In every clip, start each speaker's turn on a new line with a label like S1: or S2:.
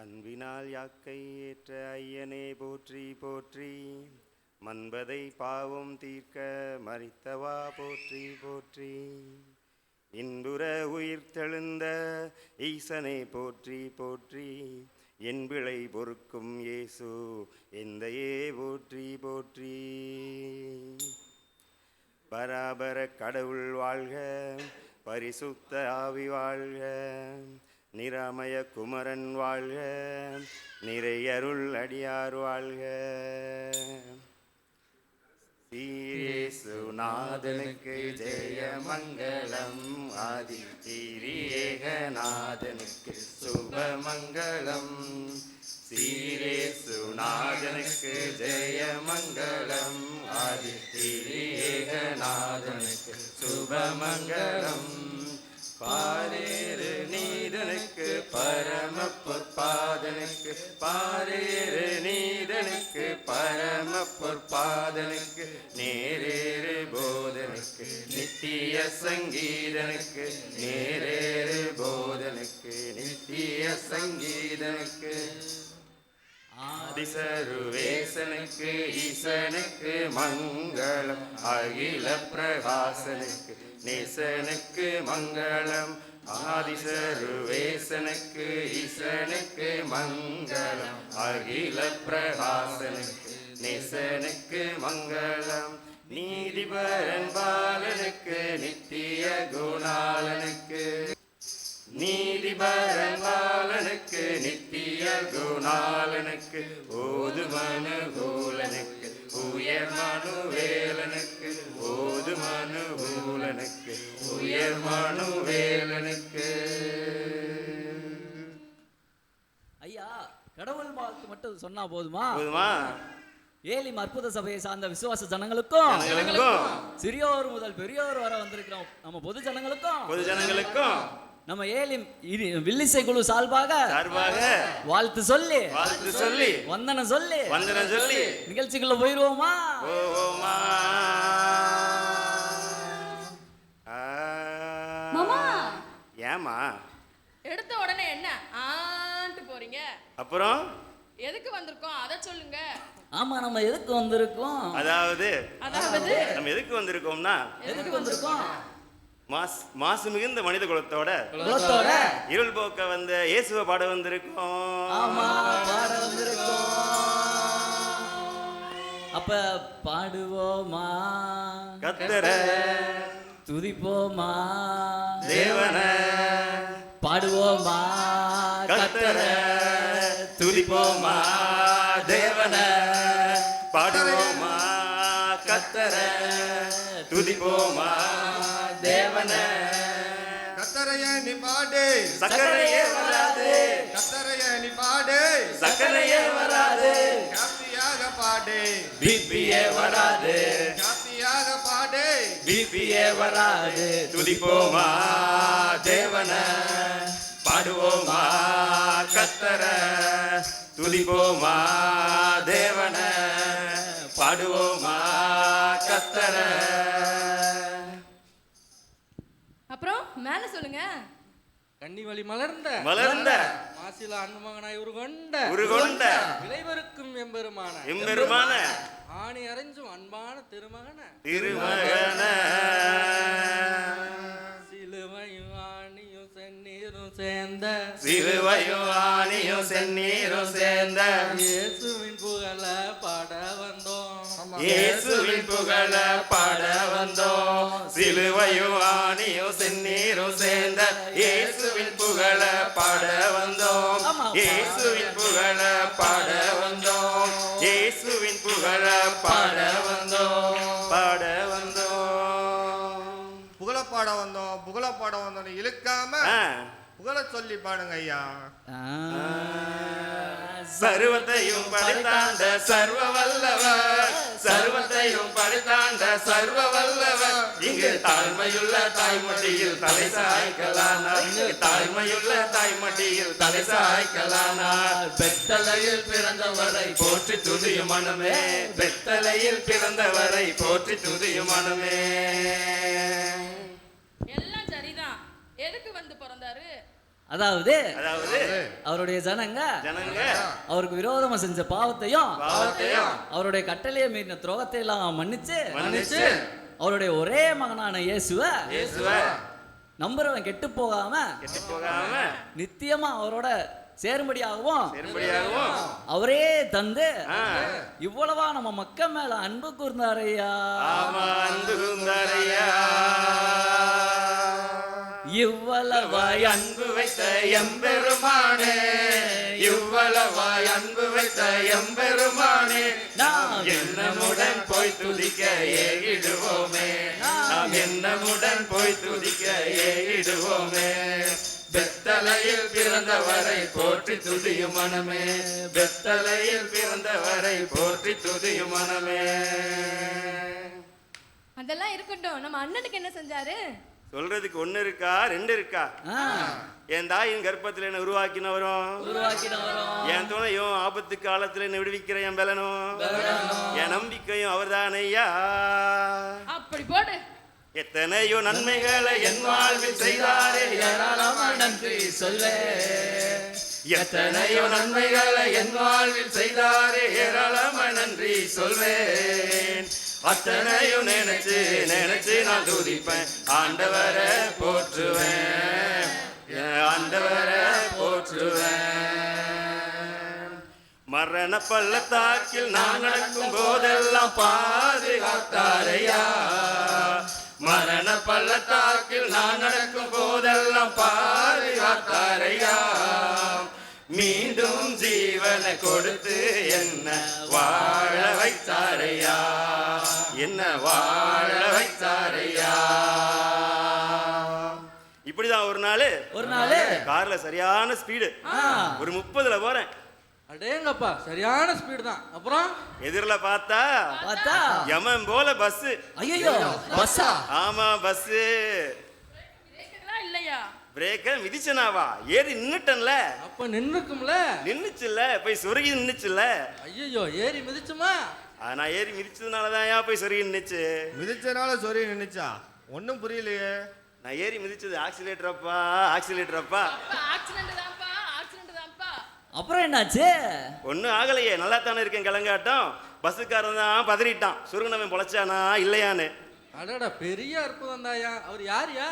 S1: அன்பினால் யாக்கை ஏற்ற ஐயனே போற்றி போற்றி. மன்பதை பாவம் தீர்க்க மறித்தவா போற்றி போற்றி. இன்புற உயிர் தெழுந்த ஈசனை போற்றி போற்றி. என் பிழை பொறுக்கும் இயேசு எந்தையே போற்றி போற்றி. பராபர கடவுள் வாழ்க பரிசுத்த ஆவி வாழ்க. நிராமய குமரன் வாழ்க நிறையருள் அடியார் வாழ்க. சீரேசுநாதனுக்கு ஜெயமங்கலம் ஆதி சீரியேகநாதனுக்கு சுபமங்கலம் சீரேசுநாதனுக்கு ஜெயமங்கலம் ஆதி சீரியேகநாதனுக்கு சுபமங்கலம் பாரேறு நீதனுக்கு பரம பொற்பாதனுக்கு பாரேறு நீதனுக்கு பரம பொற்பாதனுக்கு நேரேறு போதனுக்கு நித்திய சங்கீதனுக்கு நேரேறு போதனுக்கு நித்திய சங்கீதனுக்கு ஆதிசருவேசனுக்கு ஈசனுக்கு மங்களம் அகில பிரகாசனுக்கு நேசனுக்கு மங்களம் ஆதிசருவேசனுக்கு ஈசனுக்கு மங்களம். அகில பிரகாசனுக்கு நேசனுக்கு மங்களம். நீதிபரன் பாலனுக்கு நித்திய குணாலனுக்கு நீதிபரன் பாலனுக்கு நித்திய குணாலனுக்கு ஓது மனுகூலனுக்கு உயர் மனுவேலனுக்கு ஓது மனுகூலனுக்கு உயர் மனுவேலனுக்கு
S2: ஐயா கடவுள் வாழ்த்து மட்டும் சொன்னா போதுமா?
S1: போதுமா?
S2: ஏலிம் அற்புத சபையை சார்ந்த விசுவாச ஜனங்களுக்கும் சிறியோர் முதல் பெரியோர் வர வந்திருக்கிறோம். நம்ம பொது ஜனங்களுக்கும்.
S1: பொது ஜனங்களுக்கும்.
S2: நம்ம ஏலிம் வில்லிசை குழு சார்பாக
S1: சார்பாக
S2: வாழ்த்து சொல்லி
S1: வாழ்த்து சொல்லி
S2: வந்தனம் சொல்லி
S1: வந்தனம் சொல்லி.
S2: நிகழ்ச்சிக்குள்ள போயிருவோமா?
S1: ஓமா
S3: மாமா.
S1: ஏமா
S3: எடுத்த உடனே என்ன? ஆன்ட்டு போறீங்க.
S1: அப்புறம்?
S3: எதுக்கு வந்திருக்கோம்? அதை சொல்லுங்க.
S2: ஆமா நம்ம எதுக்கு வந்திருக்கோம்?
S1: அதாவது
S3: அதாவது?
S1: நம்ம எதுக்கு வந்திருக்கோம்னா
S2: எதுக்கு வந்திருக்கோம்?
S1: மாஸ் மாசு மிகுந்த மனித குலத்தோட
S2: குலத்தோட.
S1: இருள் போக்க வந்த இயேசுவை பாட வந்திருக்கோம்.
S2: ஆமா பாட வந்திருக்கோம். அப்ப பாடுவோமா?
S1: கத்தர.
S2: துதிப்போமா?
S1: தேவன.
S2: பாடுவோமா?
S1: கத்தர துதிப்போமா? தேவன. பாடுவோமா? கத்தர துதிப்போமா? தேவன.
S4: கத்தரைய நீ பாடு.
S1: சக்கரையே வராது.
S4: கத்தரைய நீ பாடு.
S1: சக்கரையே வராது.
S4: காப்பியாக பாடு.
S1: பிபியே வராது.
S4: பாடு
S1: பிபியே வராது. துதிப்போமா தேவன? பாடுவோமா கத்தர? துதிப்போமா தேவன? பாடுவோமா கத்தர?
S3: அப்புறம் மேல சொல்லுங்க.
S5: கன்னிவழி மலர்ந்த.
S1: மலர்ந்த.
S5: மாசில அன்பமகனாய் உருகொண்ட.
S1: உருகொண்ட.
S5: விளைவருக்கும் எம்பெருமான.
S1: எம்பெருமான.
S5: ஆணி அறைஞ்சும் அன்பான திருமகன.
S1: திருமகன.
S5: சிலுவையும் ஆணியும் செந்நீரும் சேர்ந்த.
S1: சிலுவையும் ஆணியும் செந்நீரும் சேர்ந்த.
S5: இயேசுவின் புகழ பாட வந்தோம்.
S1: இயேசுவின் புகழ பாட வந்தோம். சிலுவையும் ஆணியும் செந்நீரும் சேர்ந்த இயேசுவின் புகழ பாட வந்தோம். இயேசுவின் புகழ பாட வந்தோம். இயேசுவின் புகழ பாட வந்தோம். பாட வந்தோம்.
S4: புகழ பாட வந்தோம் புகழ பாட வந்தோம் இழுக்காம. புகழ சொல்லி பாடுங்க ஐயா.
S1: சர்வத்தையும் படைத்தாண்ட சர்வ வல்லவர். சர்வத்தையும் படைத்தாண்ட சர்வ வல்லவர். இங்கு தாழ்மையுள்ள தாய்மடியில் தலை சாய்க்கலானார். இங்கு தாழ்மையுள்ள தாய்மடியில் தலை சாய்க்கலானார். பெத்தலையில் பிறந்தவரை போற்றி துதியும் மனமே. பெத்தலையில் பிறந்தவரை போற்றி துதியும் மனமே.
S3: எல்லாம் சரிதான். எதுக்கு வந்து பிறந்தாரு?
S2: அதாவது
S1: அதாவது
S2: அவருடைய ஜனங்க
S1: ஜனங்க
S2: அவருக்கு விரோதமா செஞ்ச பாவத்தையும் அவருடைய கட்டளையை மீறின துரோகத்தை எல்லாம் மன்னிச்சு
S1: மன்னிச்சு
S2: அவருடைய ஒரே மகனான இயேசுவ
S1: இயேசுவ
S2: நம்புறவன் கெட்டு போகாம
S1: கெட்டு போகாம
S2: நித்தியமா அவரோட சேரும்படியாகவும்
S1: பெரும்படியாகவும்
S2: அவரே தந்து இவ்வளவா நம்ம மக்கள் மேல அன்பு கூர்ந்தார் ஐயா.
S1: ஆமா அன்பு கூர்ந்தாரையா
S2: இவ்வளவாய்
S1: அன்பு வைத்த எம்பெருமானே இவ்வளவாய் அன்பு வைத்த எம்பெருமானே நாம் என்னமுடன் போய் துதிக்க ஏகிடுவோமே நாம் என்னமுடன் போய் துதிக்க ஏகிடுவோமே. பெத்தலையில் பிறந்தவரை போற்றி துதியும் மனமே பெத்தலையில் பிறந்தவரை போற்றி துதியும் மனமே.
S3: அதெல்லாம் இருக்கட்டும். நம்ம அண்ணனுக்கு என்ன செஞ்சாரு?
S1: சொல்றதுக்கு ஒண்ணு இருக்கா ரெண்டு இருக்கா? என் தாயின் கர்ப்பத்துல என்ன உருவாக்கினவரும். என் துணையும் ஆபத்து காலத்துல என்ன விடுவிக்கிற என் பலனும். என் நம்பிக்கையும் அவர்தானையா
S3: அப்படி போடு.
S1: எத்தனையோ நன்மைகளை என் வாழ்வில் செய்தாரே.
S2: நன்றி சொல்வே.
S1: எத்தனையோ நன்மைகளை என் வாழ்வில் செய்தாரே. ஏராளமான நன்றி சொல்வேன். அத்தனையும் நினைச்சு நினைச்சு நான் துதிப்பேன். ஆண்டவரை போற்றுவேன். ஆண்டவரை போற்றுவேன். மரண பள்ளத்தாக்கில் நான் நடக்கும் போதெல்லாம் பாதுகாத்தாரையா? மரண பள்ளத்தாக்கில் நான் நடக்கும் போதெல்லாம் பாதுகாத்தாரையா? ஜீவனை கொடுத்து என்ன வாழ வைத்தாரையா? என்ன வாழ வைத்தாரையா? இப்படிதான் ஒரு நாள்.
S2: ஒரு நாள்.
S1: கார்ல சரியான ஸ்பீடு. ஒரு முப்பதுல போறேன்.
S5: அடேங்கப்பா சரியான ஸ்பீடு தான். அப்புறம்?
S1: எதிரில் பார்த்தா
S2: பார்த்தா?
S1: யமன் போல பஸ்
S2: ஐயோ பஸ்ஸா?
S1: ஆமா பஸ்
S3: இல்லையா?
S1: பிரேக்க மிதிச்சனாவா? ஏறி நின்னுட்டன்ல.
S5: அப்ப நின்றுக்கும்ல
S1: நின்னுச்சுல்ல போய் சொருகி நின்னுச்சுல்ல.
S5: ஐயோ ஏறி மிதிச்சுமா?
S1: நான் ஏறி மிதிச்சதுனாலதான் ஏன் போய் சொருகி நின்னுச்சு?
S4: மிதிச்சனால சொறி நின்னுச்சா? ஒன்றும் புரியலையே.
S1: நான் ஏறி மிதிச்சது ஆக்சிலேட்டரப்பா ஆக்சிலேட்டரப்பா.
S3: அப்பா ஆக்சிடென்ட் தான்ப்பா ஆக்சிடென்ட் தான்ப்பா.
S2: அப்புறம் என்னாச்சு?
S1: ஒன்றும் ஆகலையே நல்லா தானே இருக்கேன் கிளங்காட்டம் பஸ்ஸுக்காரன் தான் பதறிட்டான். சுருங்கினவன் பொழைச்சானா இல்லையான்னு.
S5: அடடா பெரிய அற்புதம் தாயா. அவர் யார்யா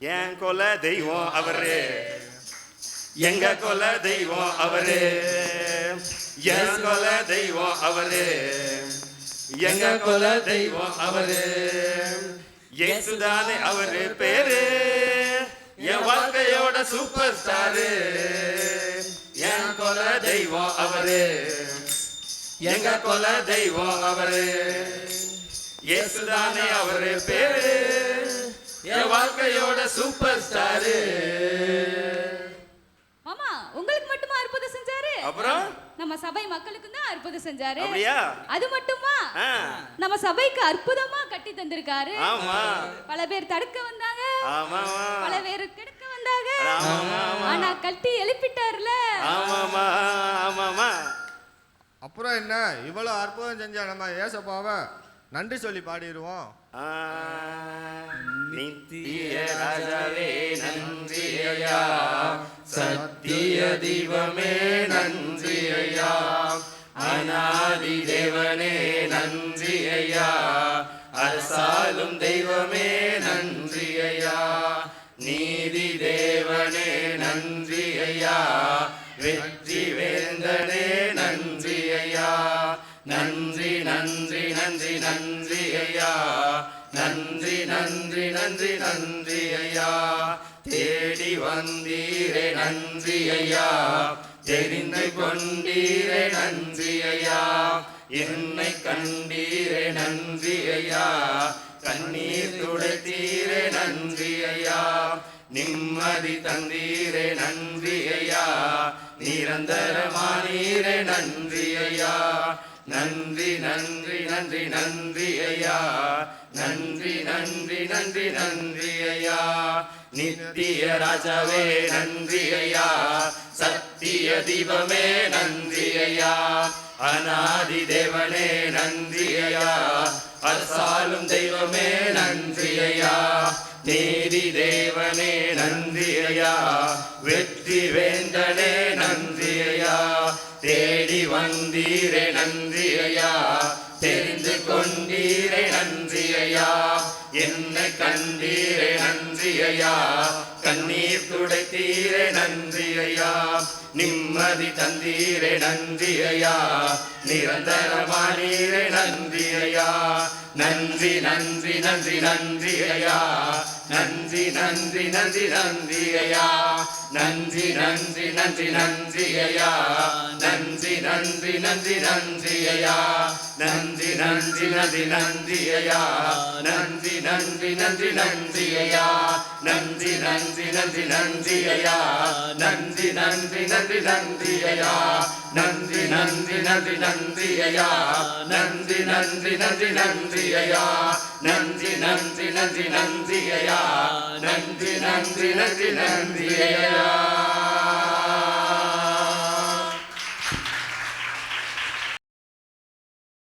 S1: என் கொல தெய்வம் அவரு. எங்க கொல தெய்வம் அவரு. என் கொல தெய்வம் அவரு. எங்க கொல தெய்வம் அவரு. ஏசுதானே அவரு பேரு. என் வாழ்க்கையோட சூப்பர் ஸ்டாரு என் கொல தெய்வம் அவரு. எங்க கொல தெய்வம் அவரு. ஏசுதானே அவரு பேரு. என் வாழ்க்கையோட சூப்பர் ஸ்டாரு.
S6: ஆமா உங்களுக்கு மட்டுமா அற்புதம் செஞ்சாரு?
S1: அப்புறம்?
S6: நம்ம சபை மக்களுக்கு தான் அற்புதம் செஞ்சாரு. அது மட்டுமா? நம்ம சபைக்கு அற்புதமா கட்டி தந்திருக்காரு.
S1: ஆமா.
S6: பல பேர் தடுக்க வந்தாங்க. பல பேர் கெடுக்க வந்தாங்க. ஆனா கட்டி எழுப்பிட்டாருல.
S1: ஆமாமா ஆமாமா
S4: அப்புறம் என்ன? இவ்வளோ அற்புதம் செஞ்ச நம்ம ஏசப்பாவை நன்றி சொல்லி பாடிடுவோம்.
S1: நித்திய ராஜாவே நன்றி. சத்திய தீபமே நன்றி. அநாதி தேவனே நன்றி. அரசாலும் தெய்வமே நன்றி நீதி தேவனே நன்றி. வெற்றி நன்றி நன்றி ஐயா. தேடி வந்தீரே நன்றி ஐயா. தெரிந்து கொண்டீரே நன்றி ஐயா. என்னை கண்டீரே நன்றி ஐயா. கண்ணீர் துடைத்தீரே நன்றி ஐயா. நிம்மதி தந்தீரே நன்றி ஐயா. நிரந்தரமானீரே நன்றி ஐயா. நன்றி நன்றி நன்றி நன்றி ஐயா. நன்றி நன்றி நன்றி நன்றி ஐயா. நித்திய ராஜாவே நன்றி ஐயா. சத்திய தீபமே நன்றி ஐயா. அநாதி தேவனே நன்றி ஐயா. அரசாலும் தெய்வமே நன்றி ஐயா. நீதி தேவனே நன்றி ஐயா. வெற்றி வேந்தனே நன்றி ஐயா. தேடி வந்தீரே நன்றி ஐயா தெரிந்து கொண்டீரே நன்றி ஐயா என்னை கண்டீரே நன்றி ஐயா கண்ணீர் துடைத்தீரே நன்றி ஐயா நிம்மதி தந்தீரே நன்றி ஐயா நிரந்தரமானீரே நன்றி ஐயா நன்றி நன்றி நன்றி நன்றி ஐயா நன்றி நன்றி நன்றி நன்றி ஐயா நன்றி நன்றி நன்றி நன்றி ஐயா நன்றி நன்றி நன்றி நன்றி ஐயா நன்றி நன்றி நன்றி நன்றி ஐயா நன்றி நன்றி நன்றி நன்றி ஐயா நன்றி நன்றி நன்றி நன்றி ஐயா நன்றி நன்றி நன்றி நன்றி ஐயா நன்றி நன்றி நன்றி நன்றி ஐயா நன்றி நன்றி நன்றி நன்றி ஐயா நன்றி நன்றி நன்றி நன்றி நன்றி நன்றி நன்றி நன்றி